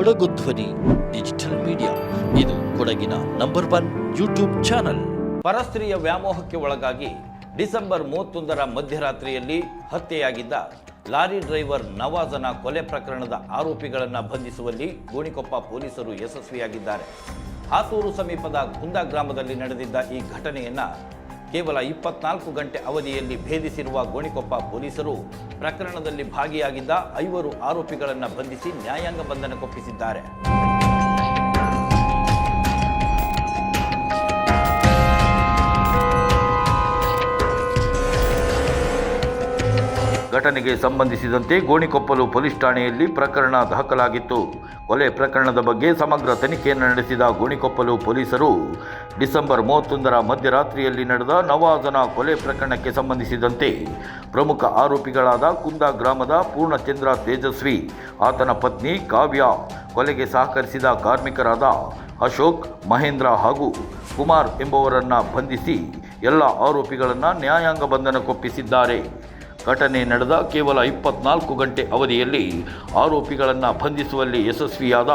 ಕೊಡಗು ಧ್ವನಿ, digital media. ಇದು ಕೊಡಗಿನ ನಂಬರ್ ಒನ್ ಯೂಟ್ಯೂಬ್ ಚಾನಲ್. ಪರಸ್ತ್ರೀಯ ವ್ಯಾಮೋಹಕ್ಕೆ ಒಳಗಾಗಿ ಡಿಸೆಂಬರ್ ಮೂವತ್ತೊಂದರ ಮಧ್ಯರಾತ್ರಿಯಲ್ಲಿ ಹತ್ಯೆಯಾಗಿದ್ದ ಲಾರಿ ಡ್ರೈವರ್ ನವಾಜನ ಕೊಲೆ ಪ್ರಕರಣದ ಆರೋಪಿಗಳನ್ನು ಬಂಧಿಸುವಲ್ಲಿ ಗೋಣಿಕೊಪ್ಪ ಪೊಲೀಸರು ಯಶಸ್ವಿಯಾಗಿದ್ದಾರೆ. ಹಾಸೂರು ಸಮೀಪದ ಗುಂದಾ ಗ್ರಾಮದಲ್ಲಿ ನಡೆದಿದ್ದ ಈ ಘಟನೆಯನ್ನ ಕೇವಲ ಇಪ್ಪತ್ನಾಲ್ಕು ಗಂಟೆ ಅವಧಿಯಲ್ಲಿ ಭೇದಿಸಿರುವ ಗೋಣಿಕೊಪ್ಪ ಪೊಲೀಸರು ಪ್ರಕರಣದಲ್ಲಿ ಭಾಗಿಯಾಗಿದ್ದ ಐವರು ಆರೋಪಿಗಳನ್ನು ಬಂಧಿಸಿ ನ್ಯಾಯಾಂಗ ಬಂಧನಕ್ಕೊಪ್ಪಿಸಿದ್ದಾರೆ. ಘಟನೆಗೆ ಸಂಬಂಧಿಸಿದಂತೆ ಗೋಣಿಕೊಪ್ಪಲು ಪೊಲೀಸ್ ಠಾಣೆಯಲ್ಲಿ ಪ್ರಕರಣ ದಾಖಲಾಗಿತ್ತು. ಕೊಲೆ ಪ್ರಕರಣದ ಬಗ್ಗೆ ಸಮಗ್ರ ತನಿಖೆಯನ್ನು ನಡೆಸಿದ ಗೋಣಿಕೊಪ್ಪಲು ಪೊಲೀಸರು ಡಿಸೆಂಬರ್ ಮೂವತ್ತೊಂದರ ಮಧ್ಯರಾತ್ರಿಯಲ್ಲಿ ನಡೆದ ನವಾಜನ ಕೊಲೆ ಪ್ರಕರಣಕ್ಕೆ ಸಂಬಂಧಿಸಿದಂತೆ ಪ್ರಮುಖ ಆರೋಪಿಗಳಾದ ಕುಂದ ಗ್ರಾಮದ ಪೂರ್ಣಚಂದ್ರ ತೇಜಸ್ವಿ, ಆತನ ಪತ್ನಿ ಕಾವ್ಯ, ಕೊಲೆಗೆ ಸಹಕರಿಸಿದ ಕಾರ್ಮಿಕರಾದ ಅಶೋಕ್, ಮಹೇಂದ್ರ ಹಾಗೂ ಕುಮಾರ್ ಎಂಬುವರನ್ನು ಬಂಧಿಸಿ ಎಲ್ಲ ಆರೋಪಿಗಳನ್ನು ನ್ಯಾಯಾಂಗ ಬಂಧನಕ್ಕೊಪ್ಪಿಸಿದ್ದಾರೆ. ಘಟನೆ ನಡೆದ ಕೇವಲ ಇಪ್ಪತ್ನಾಲ್ಕು ಗಂಟೆ ಅವಧಿಯಲ್ಲಿ ಆರೋಪಿಗಳನ್ನು ಬಂಧಿಸುವಲ್ಲಿ ಯಶಸ್ವಿಯಾದ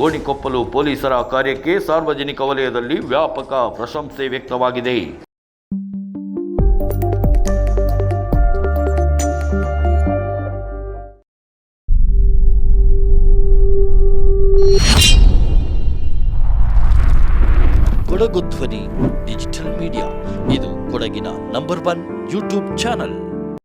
ಗೋಣಿಕೊಪ್ಪಲು ಪೊಲೀಸರ ಕಾರ್ಯಕ್ಕೆ ಸಾರ್ವಜನಿಕ ವಲಯದಲ್ಲಿ ವ್ಯಾಪಕ ಪ್ರಶಂಸೆ ವ್ಯಕ್ತವಾಗಿದೆ. ಕೊಡಗು ಧ್ವನಿ, ಡಿಜಿಟಲ್ ಮೀಡಿಯಾ. ಇದು ಕೊಡಗಿನ ನಂಬರ್ ಒನ್ ಯೂಟ್ಯೂಬ್ ಚಾನಲ್.